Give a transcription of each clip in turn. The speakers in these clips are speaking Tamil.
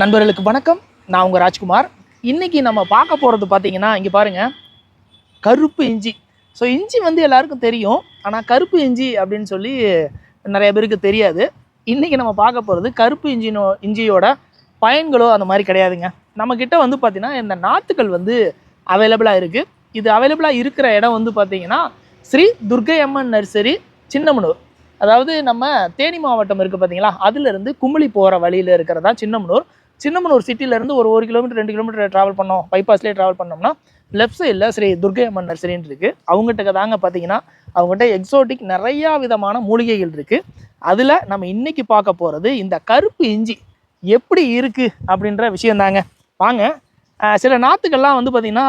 நண்பர்களுக்கு வணக்கம். நான் உங்கள் ராஜ்குமார். இன்றைக்கி நம்ம பார்க்க போகிறது பார்த்தீங்கன்னா இங்கே பாருங்கள் கருப்பு இஞ்சி. ஸோ இஞ்சி வந்து எல்லாருக்கும் தெரியும். ஆனால் கருப்பு இஞ்சி அப்படின்னு சொல்லி நிறைய பேருக்கு தெரியாது. இன்றைக்கி நம்ம பார்க்க போகிறது கருப்பு இஞ்சினோ இஞ்சியோட பயன்களோ அந்த மாதிரி கிடையாதுங்க. நம்மக்கிட்ட வந்து பார்த்திங்கன்னா இந்த நாற்றுகள் வந்து அவைலபிளாக இருக்குது இது அவைலபிளாக இருக்கிற இடம் வந்து பார்த்திங்கன்னா ஸ்ரீ துர்கை அம்மன் நர்சரி சின்னமனூர். அதாவது நம்ம தேனி மாவட்டம் இருக்குது பார்த்தீங்களா அதுலேருந்து குமிளி போகிற வழியில் இருக்கிறதா சின்னமனூர். சின்னமனூர் சிட்டிலேருந்து ஒரு ஒரு கிலோமீட்டர் ரெண்டு கிலோமீட்டர் ட்ராவல் பண்ணோம். பைபாஸ்லேயே ட்ராவல் பண்ணோம்னா லெஃப்ட் சைடில் ஸ்ரீ துர்கை அம்மன் நர்சரின்னு இருக்குது அவங்ககிட்ட தாங்க பார்த்தீங்கன்னா அவங்ககிட்ட எக்ஸோட்டிக் நிறையா விதமான மூலிகைகள் இருக்குது அதில் நம்ம இன்றைக்கி பார்க்க போகிறது இந்த கருப்பு இஞ்சி எப்படி இருக்குது அப்படின்ற விஷயம் தாங்க வாங்க சில நாற்றுகள்லாம் வந்து பார்த்திங்கன்னா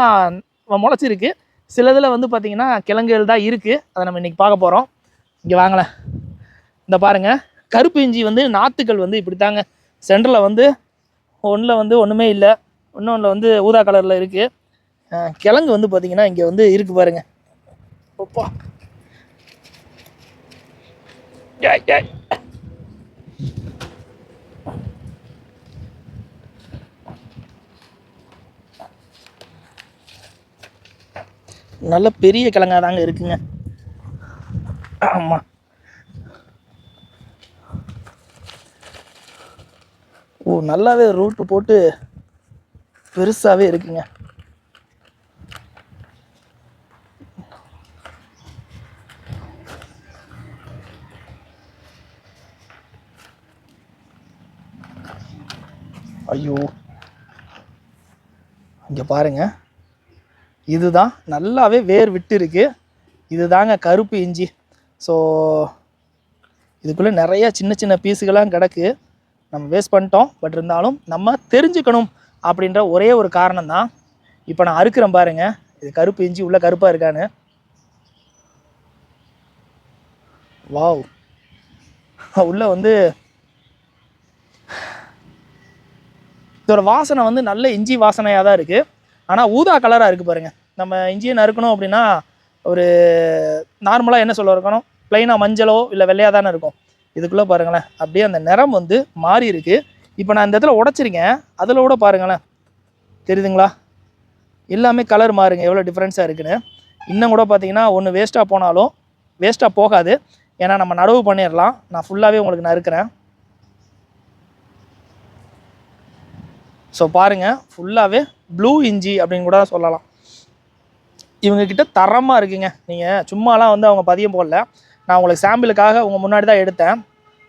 முளைச்சிருக்கு. சில இதில் வந்து பார்த்திங்கன்னா கிழங்குகள் தான் இருக்குது அதை நம்ம இன்றைக்கி பார்க்க போகிறோம் இங்கே வாங்களேன். இந்த பாருங்க. கருப்பு இஞ்சி வந்து நாற்றுக்கள் வந்து இப்படி தாங்க சென்டரில் வந்து ஒன்றில் வந்து ஒன்றுமே இல்லை. இன்னொன்றில் வந்து ஊதா கலரில் இருக்குது கிழங்கு வந்து பார்த்திங்கன்னா இங்கே வந்து இருக்கு பாருங்க. ஒப்பா. நல்ல பெரிய கிழங்கா தாங்க இருக்குங்க. ஆமாம் ஓ நல்லாவே ரூட்டு போட்டு பெருசாகவே இருக்குங்க. ஐயோ. இங்கே பாருங்க. இதுதான் நல்லாவே வேர் விட்டு இருக்கு இதுதாங்க கருப்பு இஞ்சி. ஸோ இதுக்குள்ளே நிறையா சின்ன சின்ன பீஸுகள்லாம் கிடக்கு. நம்ம வேஸ்ட் பண்ணிட்டோம். பட் இருந்தாலும் நம்ம தெரிஞ்சுக்கணும் அப்படின்ற ஒரே ஒரு காரணம் தான் இப்போ நான் அறுக்கிறேன் பாருங்க. இது கருப்பு இஞ்சி உள்ள கருப்பாக இருக்கான்னு. வாவ் உள்ள வந்து இதோட வாசனை வந்து நல்ல இஞ்சி வாசனையாக தான் இருக்குது ஆனால் ஊதா கலராக இருக்குது பாருங்கள் நம்ம இஞ்சியை நறுக்கணும் அப்படின்னா ஒரு நார்மலாக என்ன சொல்ல இருக்கணும்? ப்ளைனாக மஞ்சளோ இல்லை வெள்ளையாக தானே இருக்கும். இதுக்குள்ளே பாருங்களேன். அப்படியே அந்த நிறம் வந்து மாறி இருக்குது இப்போ நான் இந்த இடத்துல உடச்சிருக்கேன். அதில் கூட பாருங்களேன். தெரியுதுங்களா? எல்லாமே கலர் மாறுங்க. எவ்வளோ டிஃப்ரென்ஸாக இருக்குன்னு. இன்னும் கூட பார்த்தீங்கன்னா ஒன்று வேஸ்ட்டாக போனாலும் வேஸ்ட்டாக போகாது. ஏன்னா நம்ம நடவு பண்ணிடலாம். நான் ஃபுல்லாகவே உங்களுக்கு நறுக்கிறேன் ஸோ பாருங்கள் ஃபுல்லாகவே ப்ளூ இஞ்சி அப்படின்னு கூட சொல்லலாம். இவங்கக்கிட்ட தரமாக இருக்குங்க. நீங்கள் சும்மாலாம் வந்து அவங்க பதியம் போடல. நான் உங்களுக்கு சாம்பிளுக்காக உங்கள் முன்னாடி தான் எடுத்தேன்.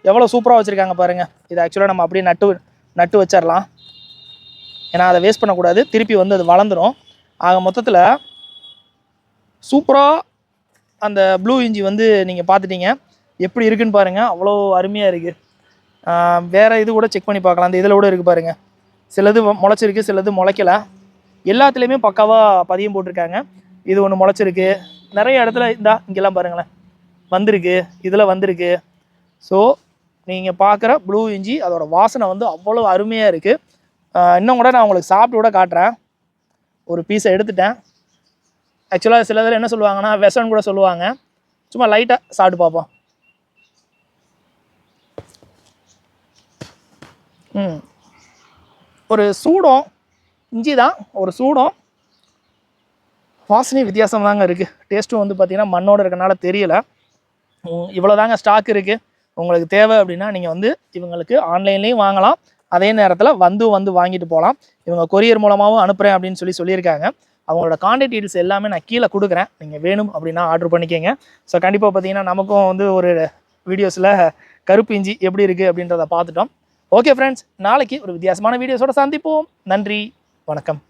எவ்வளோ சூப்பராக வச்சுருக்காங்க பாருங்கள் இது ஆக்சுவலாக நம்ம அப்படியே நட்டு நட்டு வச்சிடலாம் ஏன்னா அதை வேஸ்ட் பண்ணக்கூடாது. திருப்பி வந்து அது வளர்ந்துடும் ஆக மொத்தத்தில் சூப்பராக அந்த ப்ளூ இஞ்சி வந்து நீங்கள் பார்த்துட்டீங்க. எப்படி இருக்குன்னு பாருங்கள் அவ்வளோ அருமையாக இருக்குது வேறு இது கூட செக் பண்ணி பார்க்கலாம். அந்த இதில் கூட இருக்குது பாருங்கள் சிலது வ- முளைச்சிருக்கு சிலது முளைக்கல. எல்லாத்துலேயுமே பக்காவாக பதியம் போட்டிருக்காங்க. இது ஒன்று முளைச்சிருக்கு. நிறைய இடத்துல இந்தா இங்கெல்லாம் பாருங்களேன். வந்திருக்கு இதில் வந்திருக்கு. ஸோ நீங்கள் பார்க்குற ப்ளூ இஞ்சி அதோட வாசனை வந்து அவ்வளோ அருமையாக இருக்குது இன்னும் கூட நான் உங்களுக்கு சாப்பிட்டு கூட காட்டுறேன். ஒரு பீஸை எடுத்துட்டேன். ஆக்சுவலாக சில இதில் என்ன சொல்லுவாங்கன்னா விஷம்னு கூட சொல்லுவாங்க. சும்மா லைட்டாக சாப்பிட்டு பார்ப்போம். ம். ஒரு சூடம் இஞ்சி தான் ஒரு சூடம். வாசனை வித்தியாசம் தாங்க இருக்குது டேஸ்ட்டும் வந்து பார்த்திங்கன்னா மண்ணோட இருக்கனால தெரியலை. இவ்வளோதாங்க ஸ்டாக் இருக்குது உங்களுக்கு தேவை அப்படின்னா நீங்கள் வந்து இவங்களுக்கு ஆன்லைன்லேயும் வாங்கலாம். அதே நேரத்தில் வந்து வந்து வாங்கிட்டு போகலாம். இவங்க கொரியர் மூலமாகவும் அனுப்புகிறேன் அப்படின்னு சொல்லி சொல்லியிருக்காங்க. அவங்களோட காண்டாக்ட் டீட்டெயில்ஸ் எல்லாமே நான் கீழே கொடுக்குறேன். நீங்கள் வேணும் அப்படின்னா ஆர்டர் பண்ணிக்கோங்க. ஸோ கண்டிப்பாக பார்த்தீங்கன்னா நமக்கும் வந்து ஒரு வீடியோஸில் கருப்பு இஞ்சி எப்படி இருக்குது அப்படின்றத பார்த்துட்டோம். ஓகே ஃப்ரெண்ட்ஸ் நாளைக்கு ஒரு வித்தியாசமான வீடியோஸோட சந்திப்போம். நன்றி. வணக்கம்.